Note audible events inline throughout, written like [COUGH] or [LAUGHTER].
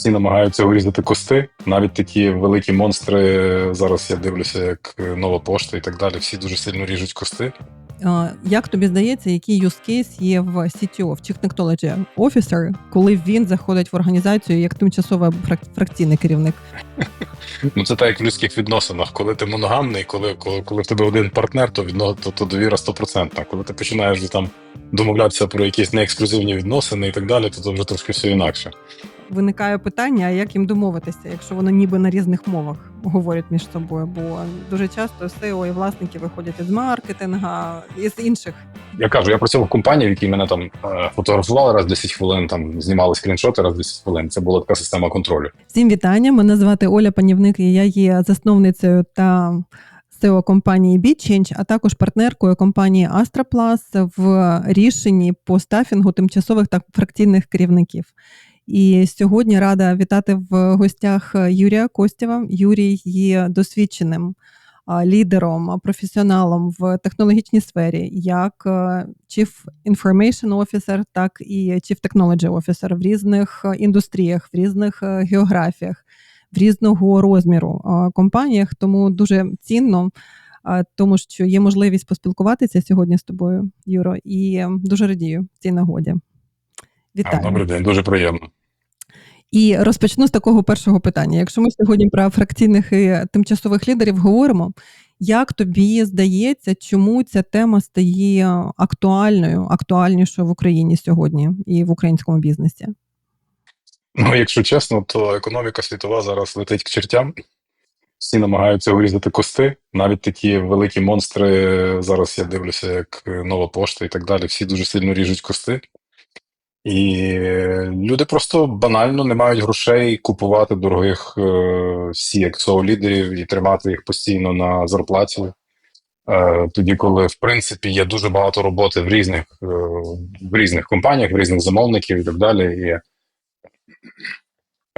всі намагаються урізати кости. Навіть такі великі монстри. Зараз я дивлюся, як нова пошта і так далі. Всі дуже сильно ріжуть кости. Е, Як тобі здається, який use case є в CTO, в Chief Technology Officer, коли він заходить в організацію як тимчасовий фракційний керівник? [LAUGHS] Ну це так як в людських відносинах. Коли ти моногамний, коли, коли, коли в тебе один партнер, то відно то, то довіра 100%. Коли ти починаєш там домовлятися про якісь неексклюзивні відносини і так далі, то, то вже трошки все інакше. Виникає питання, як їм домовитися, якщо вони ніби на різних мовах говорять між собою? Бо дуже часто SEO і власники виходять із маркетинга, із інших. Я кажу, я працював в компанії, в якій мене там е, фотографували раз в 10 хвилин, там знімали скріншоти раз в 10 хвилин. Це була така система контролю. Всім вітання. Мене звати Оля Панівник, і я є засновницею та SEO компанії BitChange, а також партнеркою компанії AstraPlus в рішенні по стафінгу тимчасових та фракційних керівників. І сьогодні рада вітати в гостях Юрія Костєва. Юрій є досвідченим лідером, професіоналом в технологічній сфері, як е, Chief Information Officer, так і Chief Technology Officer в різних е, індустріях, в різних е, географіях, в різного розміру е, компаніях. Тому дуже цінно, е, тому що є можливість поспілкуватися сьогодні з тобою, Юро, і е, дуже радію цій нагоді. Вітаю. Добрий день, дуже приємно. І розпочну з такого першого питання. Якщо ми сьогодні про фракційних і тимчасових лідерів говоримо, як тобі здається, чому ця тема стає актуальною, актуальнішою в Україні сьогодні і в українському бізнесі? Ну, якщо чесно, то економіка світова зараз летить к чертям. Всі намагаються урізати кости. Навіть такі великі монстри. Зараз я дивлюся, як нова пошта і так далі. Всі дуже сильно ріжуть кости. І люди просто банально не мають грошей купувати дорогих е, cxo лідерів і тримати їх постійно на зарплаті. Е, тоді, коли в принципі є дуже багато роботи в різних, е, в різних компаніях, в різних замовників і так далі. І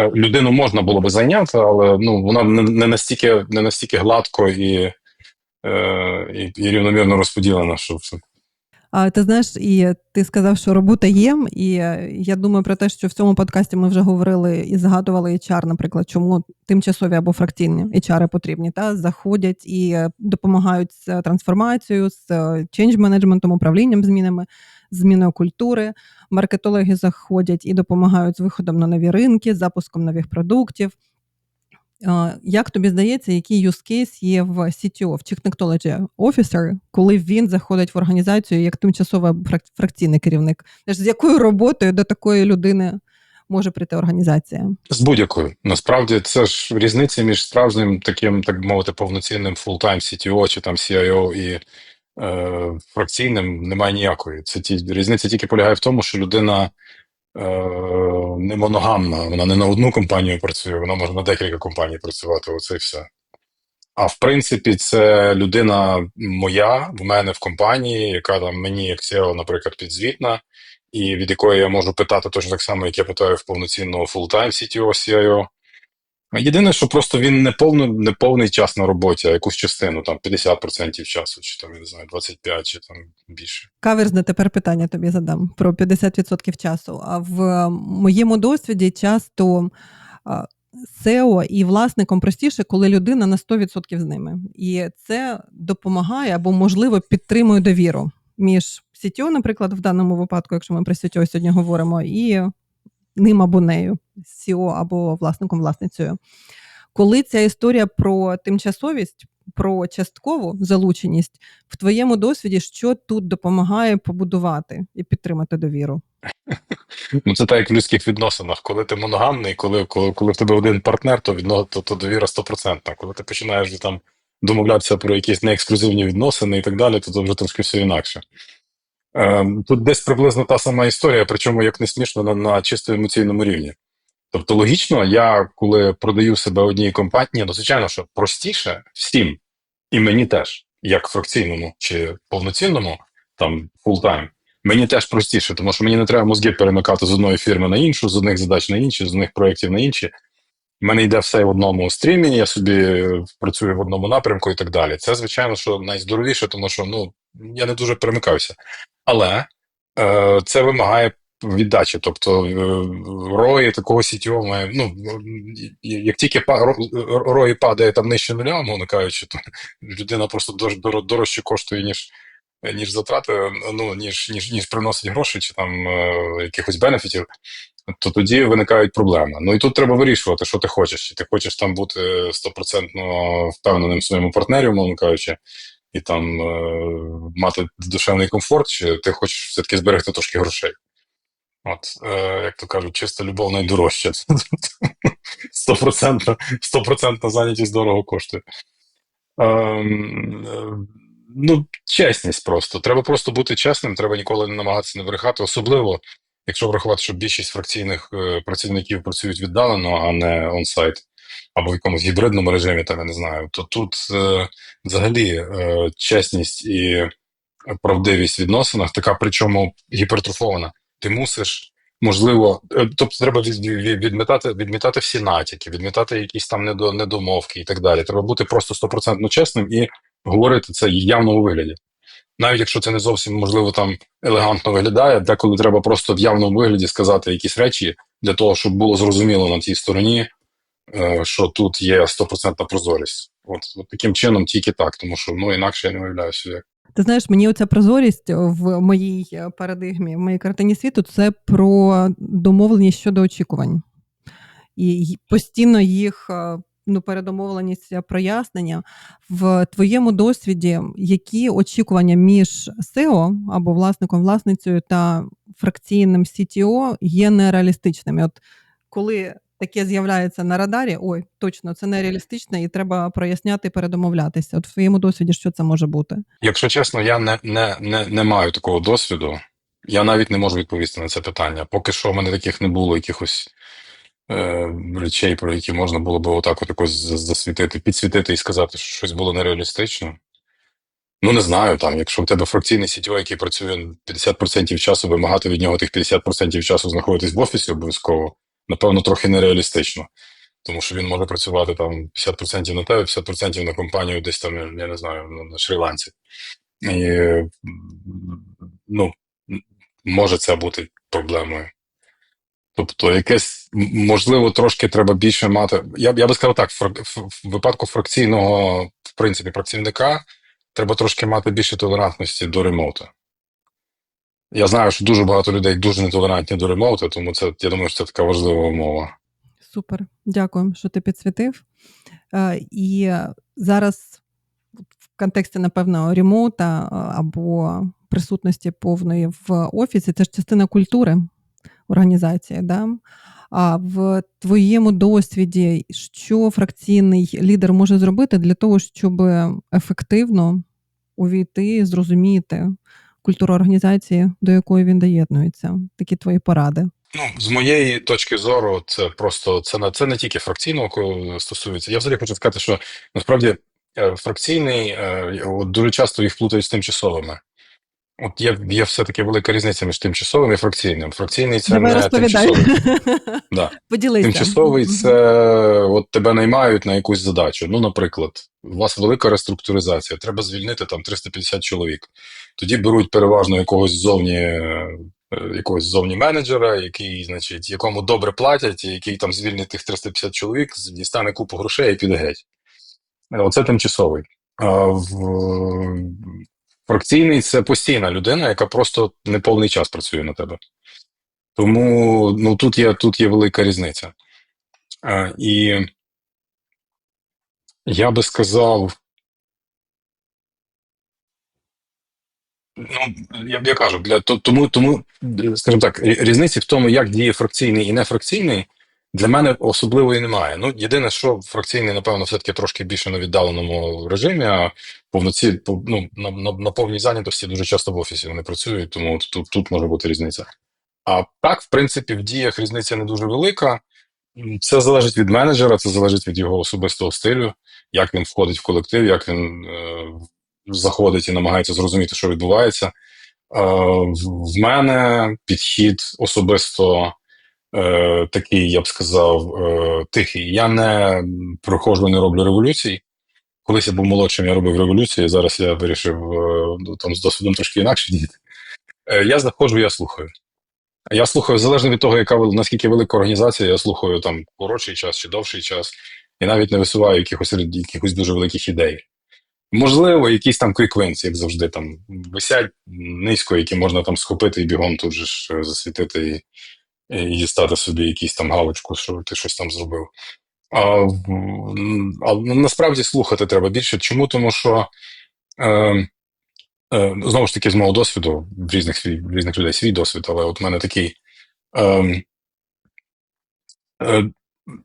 е, людину можна було би зайняти, але ну вона не, настільки не настільки гладко і, і, і рівномірно розподілена, що ти знаєш, і ти сказав, що робота є. І я думаю про те, що в цьому подкасті ми вже говорили і згадували HR, наприклад, чому тимчасові або фракційні HR потрібні, та заходять і допомагають з трансформацією, з change менеджментом, управлінням змінами, зміною культури. Маркетологи заходять і допомагають з виходом на нові ринки, запуском нових продуктів. Як тобі здається, який use case є в CTO, в Chief Technology Officer, коли він заходить в організацію як тимчасовий фракційний керівник? З якою роботою до такої людини може прийти організація? З будь-якою. Насправді це ж різниця між справжнім таким, так би мовити, повноцінним full-time CTO чи там CIO і е, фракційним немає ніякої. Це ті різниця тільки полягає в тому, що людина не моногамна, вона не на одну компанію працює, вона може на декілька компаній працювати. Оце і все. А в принципі, це людина моя в мене в компанії, яка там мені, як CEO, наприклад, підзвітна, і від якої я можу питати точно так само, як я питаю в повноцінного full-time CTO, CIO. Єдине, що просто він не повно, не повний час на роботі, а якусь частину, там 50% часу, чи там, я не знаю, 25, чи там більше. Каверзне тепер питання тобі задам про 50% часу. А в моєму досвіді часто SEO і власникам простіше, коли людина на 100% з ними. І це допомагає або, можливо, підтримує довіру між CTO, наприклад, в даному випадку, якщо ми про CTO сьогодні говоримо, і ним або нею, CEO або власником власницею. Коли ця історія про тимчасовість, про часткову залученість, в твоєму досвіді, що тут допомагає побудувати і підтримати довіру? [LAUGHS] Ну, це так, як в людських відносинах. Коли ти моногамний, коли, коли, коли в тебе один партнер, то, відно, то, то довіра 100%. Коли ти починаєш там домовлятися про якісь неексклюзивні відносини і так далі, то, то вже трошки все інакше. Ем, тут десь приблизно та сама історія, причому як не смішно на, на чисто емоційному рівні. Тобто, логічно, я коли продаю себе одній компанії, ну звичайно, що простіше всім, і мені теж, як фракційному чи повноцінному, там full-time, мені теж простіше, тому що мені не треба мозги перемикати з одної фірми на іншу, з одних задач на інші, з одних проєктів на інші. У мене йде все в одному стрімі, я собі працюю в одному напрямку і так далі. Це, звичайно, що найздоровіше, тому що ну, я не дуже перемикаюся. Але е, це вимагає віддачі. Тобто е, рої такого CTO має. Ну як тільки рої падає там нижче нуля, мовно кажучи, то людина просто дор- дор- дорожче коштує, ніж. Ніж затрати, ну ніж ніж ніж приносить гроші чи там е, якихось бенефітів, то тоді виникають проблеми. Ну і тут треба вирішувати, що ти хочеш. Чи ти хочеш там бути стопроцентно впевненим своєму партнері, умовно кажучи, і там е, мати душевний комфорт, чи ти хочеш все-таки зберегти трошки грошей. От, е, як то кажуть, чиста любов найдорожча. [LAUGHS] Стопроцентна зайнятість дорого коштує. Ем, е, ну, чесність просто. Треба просто бути чесним, треба ніколи не намагатися не брехати, особливо, якщо врахувати, що більшість фракційних е, працівників працюють віддалено, а не онсайт, або в якомусь гібридному режимі, там я не знаю, то тут е, взагалі е, чесність і правдивість в відносинах, така причому гіпертрофована. Ти мусиш, можливо, е, тобто треба від, від, відмітати, відмітати всі натяки, відмітати якісь там недо, недомовки і так далі. Треба бути просто стопроцентно чесним і говорити це в явному вигляді. Навіть якщо це не зовсім можливо там елегантно виглядає, деколи треба просто в явному вигляді сказати якісь речі для того, щоб було зрозуміло на тій стороні, що тут є стопроцентна прозорість. От, от таким чином, тільки так, тому що ну інакше я не уявляю собі. як. Ти знаєш, мені оця прозорість в моїй е, парадигмі, в моїй картині світу це про домовленість щодо очікувань. І постійно їх е, ну, передомовленість е, прояснення. В твоєму досвіді, які очікування між SEO або власником, власницею та фракційним CTO є нереалістичними? От коли таке з'являється на радарі, ой, точно, це нереалістично, і треба проясняти, передомовлятися. От в твоєму досвіді, що це може бути? Якщо чесно, я не, не, не, не маю такого досвіду. Я навіть не можу відповісти на це питання. Поки що в мене таких не було якихось е, речей, про які можна було би отак от якось засвітити, підсвітити і сказати, що щось було нереалістично. Ну, не знаю, там, якщо в тебе фракційний CTO, який працює 50% часу, вимагати від нього тих 50% часу знаходитись в офісі обов'язково, напевно, трохи нереалістично. Тому що він може працювати там 50% на тебе, 50% на компанію десь там, я не знаю, на, Шрі-Ланці. І, ну, може це бути проблемою. Тобто, якесь, можливо, трошки треба більше мати. Я, я би сказав так, в, випадку фракційного, в принципі, працівника треба трошки мати більше толерантності до ремоуту. Я знаю, що дуже багато людей дуже нетолерантні до ремоуту, тому це, я думаю, що це така важлива умова. Супер, дякую, що ти підсвітив. Е, І зараз в контексті, напевно, ремоута е, або присутності повної в офісі це ж частина культури організації. Да? А в твоєму досвіді, що фракційний лідер може зробити для того, щоб ефективно увійти, зрозуміти культуру організації, до якої він доєднується? Такі твої поради. Ну, з моєї точки зору, це просто це на це не тільки фракційного стосується. Я взагалі хочу сказати, що насправді е, фракційний е, дуже часто їх плутають з тимчасовими. От є, є все-таки велика різниця між тимчасовим і фракційним. Фракційний це Давай не тимчасовий. [LAUGHS] Да. Поділися. Тимчасовий це от тебе наймають на якусь задачу. Ну, наприклад, у вас велика реструктуризація, треба звільнити там 350 чоловік. Тоді беруть переважно якогось зовні, е, якогось зовні менеджера, який, значить, якому добре платять, і який там звільнить тих 350 чоловік, дістане купу грошей і піде геть. Е, Оце тимчасовий. А в фракційний це постійна людина, яка просто не повний час працює на тебе. Тому ну, тут є, тут є велика різниця. Е, І я би сказав, ну, я, я кажу, для, тому, тому, скажімо так, різниці в тому, як діє фракційний і нефракційний, для мене особливої немає. Ну, єдине, що фракційний, напевно, все-таки трошки більше на віддаленому режимі, а повноці, ну, на, на, на повній зайнятості дуже часто в офісі вони працюють, тому тут, тут може бути різниця. А так, в принципі, в діях різниця не дуже велика. Це залежить від менеджера, це залежить від його особистого стилю, як він входить в колектив, як він е, заходить і намагається зрозуміти, що відбувається. Е, в, мене підхід особисто е, такий, я б сказав, е, тихий. Я не проходжу, не роблю революцій. Колись я був молодшим, я робив революції. Зараз я вирішив е, ну, там з досвідом трошки інакше діяти. Е, я заходжу, я слухаю. Я слухаю залежно від того, яка наскільки велика організація, я слухаю там коротший час чи довший час, і навіть не висуваю якихось якихось дуже великих ідей. Можливо, якісь там wins, як завжди, там висять низько, які можна там схопити і бігом тут же ж е, засвітити і, і дістати собі якісь там галочку, що ти щось там зробив. А, а насправді слухати треба більше. Чому? Тому що е, е, знову ж таки, з мого досвіду, в різних, в різних людей свій досвід, але от в мене такий. Е, е,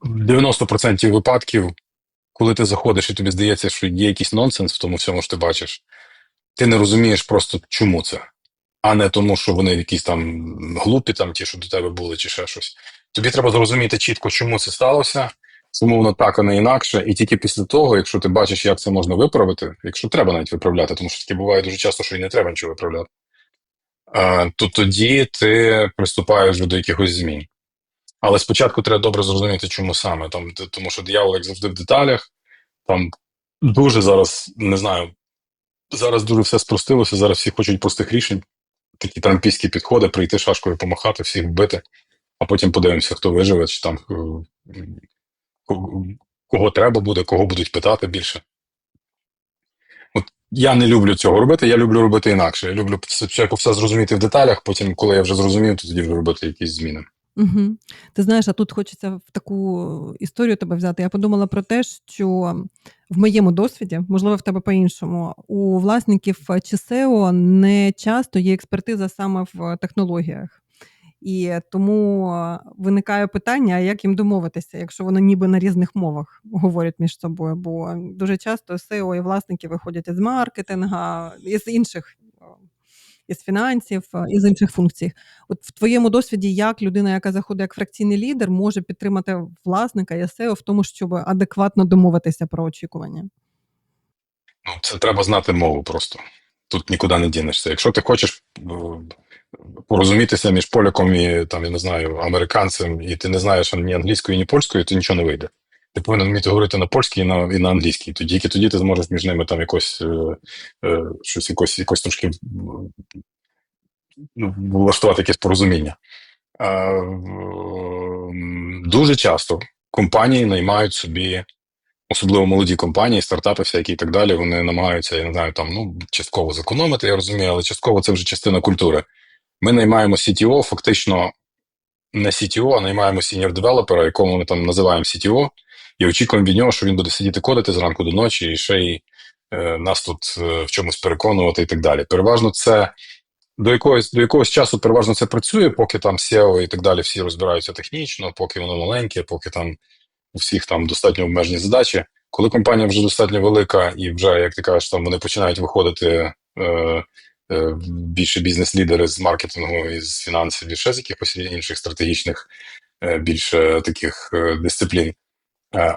90% випадків, коли ти заходиш і тобі здається, що є якийсь нонсенс в тому всьому, що ти бачиш, ти не розумієш просто, чому це, а не тому, що вони якісь там глупі, там ті, що до тебе були, чи ще щось. Тобі треба зрозуміти чітко, чому це сталося, чому воно так, а не інакше. І тільки після того, якщо ти бачиш, як це можна виправити, якщо треба навіть виправляти, тому що таке буває дуже часто, що і не треба нічого виправляти, то тоді ти приступаєш до якихось змін. Але спочатку треба добре зрозуміти, чому саме. Там, тому що диявол, як завжди, в деталях. Там дуже зараз не знаю. Зараз дуже все спростилося. Зараз всі хочуть простих рішень. Такі трампійські підходи, прийти шашкою помахати, всіх вбити, а потім подивимося, хто виживе, чи там е, кого- треба буде, кого будуть питати більше. От я не люблю цього робити, я люблю робити інакше. Я люблю спочатку все зрозуміти в деталях, потім, коли я вже зрозумів, то тоді вже робити якісь зміни. Угу. Ти знаєш, а тут хочеться в таку історію тебе взяти. Я подумала про те, що в моєму досвіді, можливо, в тебе по-іншому, у власників чи SEO не часто є експертиза саме в технологіях. І тому виникає питання, як їм домовитися, якщо вони ніби на різних мовах говорять між собою. Бо дуже часто SEO і власники виходять із маркетинга, із інших із фінансів, із інших функцій. От в твоєму досвіді, як людина, яка заходить як фракційний лідер, може підтримати власника і SEO в тому, щоб адекватно домовитися про очікування? Ну, це треба знати мову просто. Тут нікуди не дінешся. Якщо ти хочеш е, порозумітися між поляком і там, я не знаю, американцем, і ти не знаєш ні англійської, ні польської, то нічого не вийде. Ти повинен вміти говорити на польській і на, і на англійській. Тоді тільки тоді ти зможеш між ними там якось е, е, щось якось, якось трошки ну, влаштувати якесь порозуміння. Е, дуже часто компанії наймають собі особливо молоді компанії, стартапи, всякі і так далі, вони намагаються, я не знаю, там ну частково зекономити, я розумію, але частково це вже частина культури. Ми наймаємо CTO, фактично не CTO, а наймаємо senior девелопера, якому ми там називаємо CTO, і очікуємо від нього, що він буде сидіти кодити зранку до ночі, і ще й е, нас тут е, в чомусь переконувати і так далі. Переважно це. До якогось до якогось часу переважно це працює, поки там SEO і так далі всі розбираються технічно, поки воно маленьке, поки там у всіх там достатньо обмежені задачі. Коли компанія вже достатньо велика, і вже, як ти кажеш, там вони починають виходити е, більше бізнес-лідери з маркетингу, із фінансів, і ще з якихось інших стратегічних, е, більше таких е, дисциплін. Е,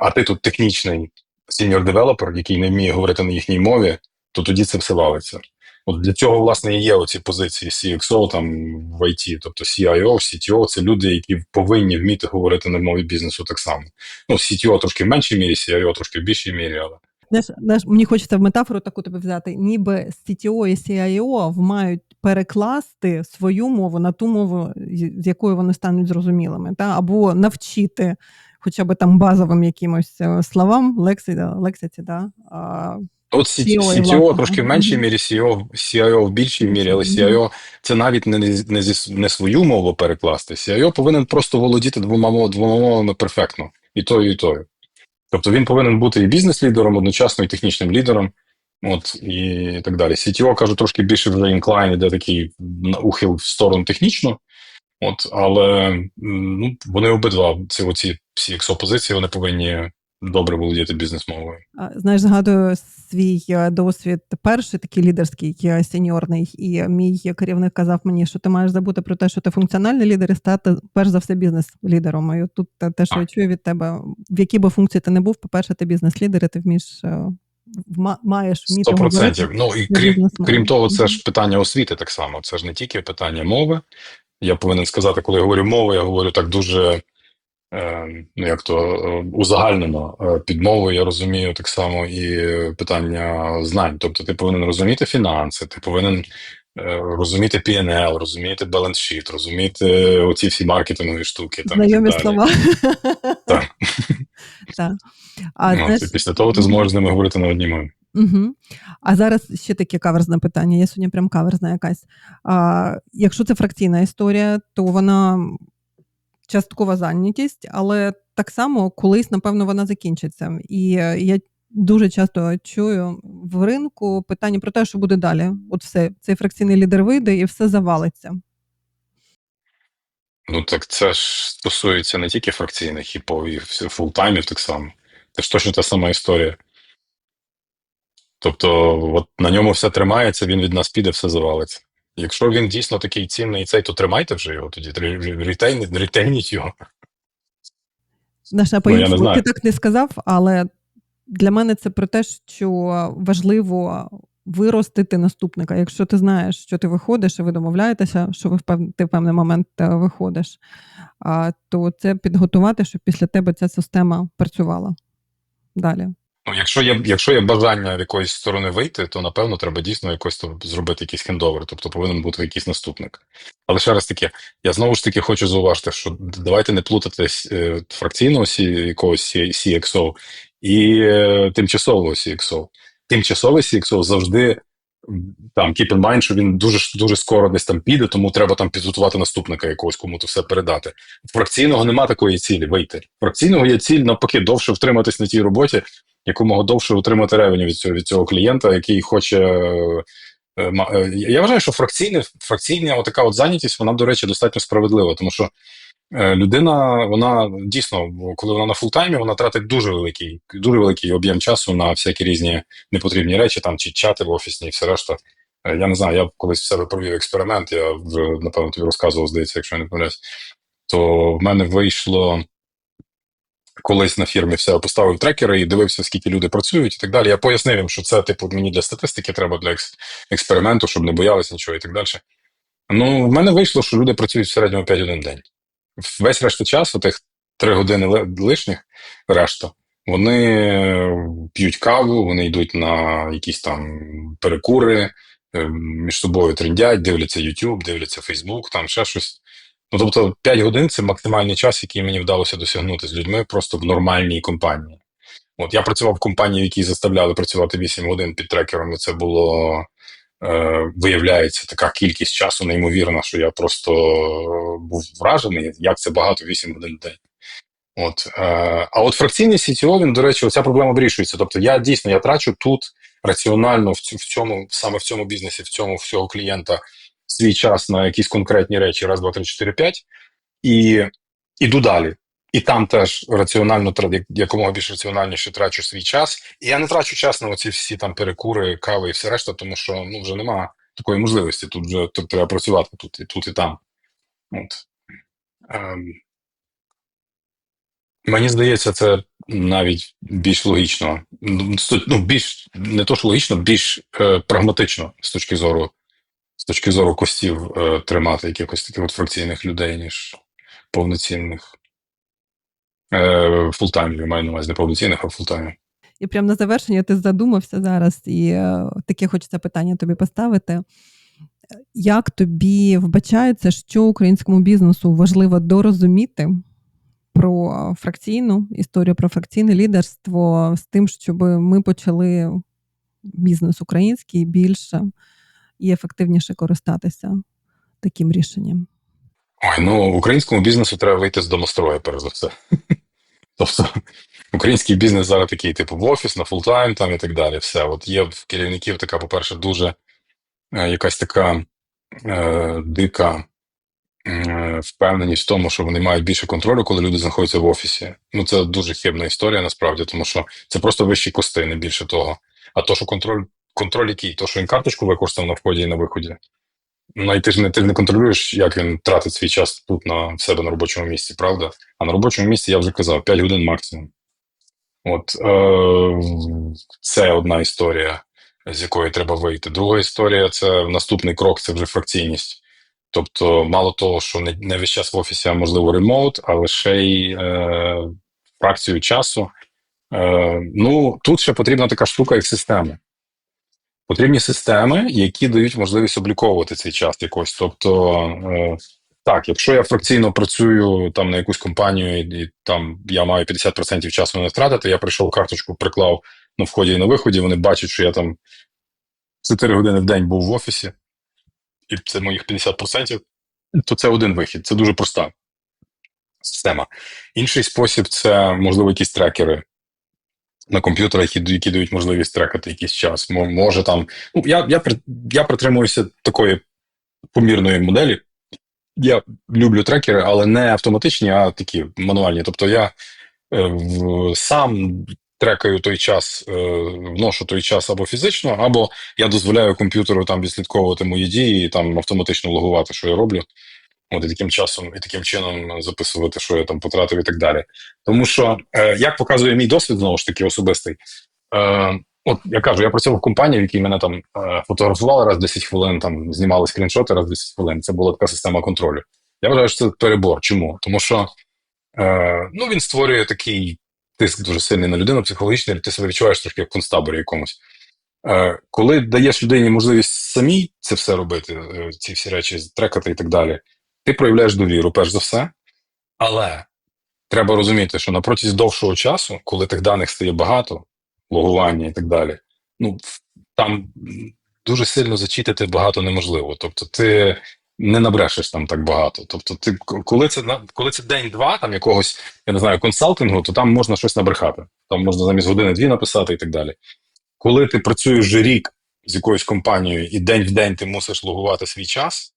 а ти тут технічний сіньор-девелопер, який не вміє говорити на їхній мові, то тоді це все валиться. От для цього, власне, і є оці позиції CXO там в IT, тобто CIO, CTO, це люди, які повинні вміти говорити на мові бізнесу так само. Ну, CTO трошки в меншій мірі, CIO трошки в більшій мірі, але. Знаєш, знаєш, мені хочеться в метафору таку тебе взяти, ніби CTO і CIO мають перекласти свою мову на ту мову, з якою вони стануть зрозумілими, та? або навчити хоча б там базовим якимось е, словам, лексі, лексиці, да? От CTO, CTO трошки в меншій мірі, CIO, CIO в більшій мірі, але CIO це навіть не, не, зі, не свою мову перекласти. CIO повинен просто володіти двома, двома мовами перфектно, і тою, і тою. Тобто він повинен бути і бізнес-лідером, одночасно, і технічним лідером, от, і так далі. CTO, кажу, трошки більше вже інклайн, іде такий ухил в сторону технічну, от, але ну, вони обидва, ці оці всі експозиції, вони повинні добре володіти бізнес-мовою. Знаєш, згадую свій досвід перший такий лідерський, сеньорний, і мій керівник казав мені, що ти маєш забути про те, що ти функціональний лідер і стати перш за все бізнес-лідером. І тут те, що я чую від тебе, в якій би функції ти не був, по-перше, ти бізнес-лідер, і ти вмієш маєш вміти 100%. говорити. Ну і крім, крім того, це ж питання освіти так само. Це ж не тільки питання мови. Я повинен сказати, коли я говорю мову, я говорю так дуже. Ну, як то узагальнено під мовою, я розумію так само і питання знань. Тобто, ти повинен розуміти фінанси, ти повинен е, розуміти PNL, розуміти балансшіт, розуміти оці всі маркетингові штуки. Там, Знайомі так слова. Так. [LAUGHS] Так. А, Ну, знаєш, після того ти зможеш з ними говорити на одній мові. Угу. А зараз ще таке каверзне питання. Я сьогодні прям каверзна якась. А, якщо це фракційна історія, то вона часткова зайнятість, але так само колись, напевно, вона закінчиться. І е, я дуже часто чую в ринку питання про те, що буде далі. От все, цей фракційний лідер вийде і все завалиться. Ну так це ж стосується не тільки фракційних, і фултаймів так само. Це ж точно та сама історія. Тобто, от на ньому все тримається, він від нас піде, все завалиться. Якщо він дійсно такий цінний цей, то тримайте вже його тоді. Ретейніть, його. Наша Ну, я не знаю. ти так не сказав, але для мене це про те, що важливо виростити наступника. Якщо ти знаєш, що ти виходиш, і ви домовляєтеся, що ви в пев... ти в певний момент е, виходиш, то це підготувати, щоб після тебе ця система працювала далі. Ну, якщо є, якщо є бажання в якоїсь сторони вийти, то напевно треба дійсно якось зробити якийсь хендовер, тобто повинен бути якийсь наступник. Але ще раз таки, я знову ж таки хочу зауважити, що давайте не плутати е, фракційного якогось CXO і е, тимчасового CXO. Тимчасовий CXO завжди там keep in mind, що він дуже дуже скоро десь там піде, тому треба там підготувати наступника якогось, кому то все передати. Фракційного нема такої цілі вийти. Фракційного є ціль навпаки довше втриматись на тій роботі, якомога довше отримати ревеню від цього від цього клієнта, який хоче. е, е, е, Я вважаю, що фракційне, фракційна отака от зайнятість, вона, до речі, достатньо справедлива, тому що людина, вона дійсно, коли вона на фултаймі, вона тратить дуже великий, дуже великий об'єм часу на всякі різні непотрібні речі, там чи чати в офісні і все решта. Я не знаю, я колись в себе провів експеримент, я вже напевно тобі розказував, здається, якщо я не помиляюсь, то в мене вийшло колись на фірмі все поставив трекери і дивився, скільки люди працюють і так далі. Я пояснив їм, що це типу мені для статистики треба для екс- експерименту, щоб не боялися нічого і так далі. Ну, в мене вийшло, що люди працюють в середньому 5 годин в день. Весь решта часу, тих 3 години ли- лишніх, решта, вони п'ють каву, вони йдуть на якісь там перекури, е, між собою трендять, дивляться YouTube, дивляться Facebook, там ще щось. Ну, тобто 5 годин це максимальний час, який мені вдалося досягнути з людьми просто в нормальній компанії. От я працював в компанії, в якій заставляли працювати 8 годин під трекером, і це було е, виявляється така кількість часу неймовірна, що я просто е, був вражений, як це багато 8 годин в день. От, е, а от фракційний CTO, він, до речі, оця проблема вирішується. Тобто я дійсно я трачу тут раціонально в цьому, саме в цьому бізнесі, в цьому всього клієнта свій час на якісь конкретні речі, раз, два, три, чотири, п'ять, і іду далі. І там теж раціонально якомога більш раціональніше трачу свій час. І я не трачу час на оці всі там перекури, кави і все решта, тому що ну вже нема такої можливості. Тут вже тут треба працювати тут і тут, і там. От. Ем. Мені здається, це навіть більш логічно. Ну, ну, більш не то, що логічно, більш е, прагматично з точки зору точки зору костів е, тримати якихось таких от фракційних людей, ніж повноцінних. Е, фултаймів, маю на увазі не повноцінних, а фултаймів. І прямо на завершення ти задумався зараз, і е, таке хочеться питання тобі поставити. Як тобі вбачається, що українському бізнесу важливо дорозуміти про фракційну історію, про фракційне лідерство з тим, щоб ми почали бізнес український більше і ефективніше користатися таким рішенням? Ой, ну українському бізнесу треба вийти з домострою, перш за все. [LAUGHS] Тобто, український бізнес зараз такий, типу, в офіс, на фултайм там і так далі. Все. От є в керівників така, по-перше, дуже е, якась така е, дика е, впевненість в тому, що вони мають більше контролю, коли люди знаходяться в офісі. Ну, це дуже хибна історія, насправді, тому що це просто вищі кости, не більше того. А то, що контроль, контроль який? То, що він карточку використав на вході і на виході. Ну, і ти ж не ти не контролюєш, як він тратить свій час тут на в себе на робочому місці, правда? А на робочому місці я вже казав 5 годин максимум. От е, це одна історія, з якої треба вийти. Друга історія це наступний крок, це вже фракційність. Тобто, мало того, що не, не весь час в офісі, а можливо ремоут, але ще й е, фракцію часу. Е, ну, тут ще потрібна така штука, як система. Потрібні системи, які дають можливість обліковувати цей час якось. Тобто, е, так, якщо я фракційно працюю там на якусь компанію, і, там я маю 50% часу не втратити, я прийшов карточку, приклав на вході і на виході. Вони бачать, що я там 4 години в день був в офісі, і це моїх 50%, то це один вихід. Це дуже проста система. Інший спосіб це можливо якісь трекери на комп'ютерах, які, дають можливість трекати якийсь час. Може там. Ну, я, я, я притримуюся такої помірної моделі. Я люблю трекери, але не автоматичні, а такі мануальні. Тобто я е, сам трекаю той час, е, вношу той час або фізично, або я дозволяю комп'ютеру там відслідковувати мої дії і там автоматично логувати, що я роблю. От і таким часом, і таким чином записувати, що я там потратив, і так далі. Тому що, е, як показує мій досвід, знову ж таки, особистий. Е, от я кажу, я працював в компанії, в якій мене там е, фотографували раз в 10 хвилин, там знімали скріншоти раз 10 хвилин. Це була така система контролю. Я вважаю, що це перебор. Чому? Тому що е, ну, він створює такий тиск дуже сильний на людину, психологічний, ти себе відчуваєш трошки як в концтаборі якомусь. Е, коли даєш людині можливість самій це все робити, е, ці всі речі, трекати і так далі, ти проявляєш довіру, перш за все. Але треба розуміти, що на протязі довшого часу, коли тих даних стає багато, логування і так далі, ну там дуже сильно зачитати багато неможливо. Тобто, ти не набрешеш там так багато. Тобто, ти коли це коли це день-два, там якогось, я не знаю, консалтингу, то там можна щось набрехати. Там можна замість години-дві написати і так далі. Коли ти працюєш вже рік з якоюсь компанією, і день в день ти мусиш логувати свій час.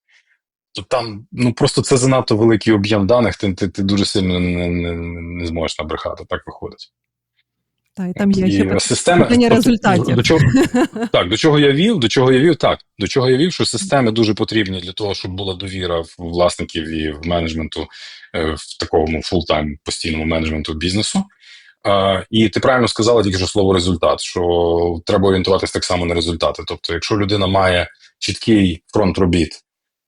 То там ну просто це занадто великий об'єм даних, ти, ти, ти дуже сильно не, не, не зможеш набрехати. Так виходить. Та, і там є ще системи питання тобто, результатів. До чого, [LAUGHS] так, до чого я вів? До чого я вів? Так, до чого я вів, що системи дуже потрібні для того, щоб була довіра в власників і в менеджменту е, в такому фултайм постійному менеджменту бізнесу. А, і ти правильно сказала тільки що слово результат, що треба орієнтуватись так само на результати. Тобто, якщо людина має чіткий фронт робіт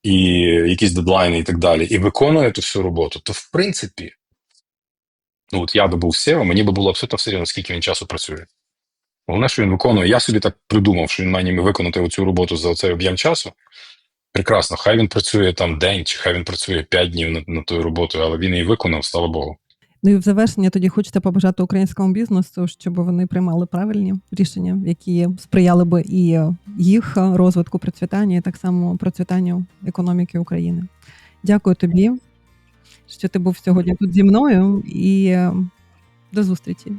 і якісь дедлайни і так далі, і виконує ту всю роботу, то в принципі, ну от я би був SEO, мені би було абсолютно все рівно, скільки він часу працює. Головне, що він виконує. Я собі так придумав, що він має виконати оцю роботу за цей об'єм часу. Прекрасно, хай він працює там день, чи хай він працює 5 днів над, над тою роботою, але він її виконав, слава Богу. Ну і в завершення тоді хочете побажати українському бізнесу, щоб вони приймали правильні рішення, які сприяли би і їх розвитку, процвітання, і так само процвітанню економіки України. Дякую тобі, що ти був сьогодні тут зі мною, і е, до зустрічі.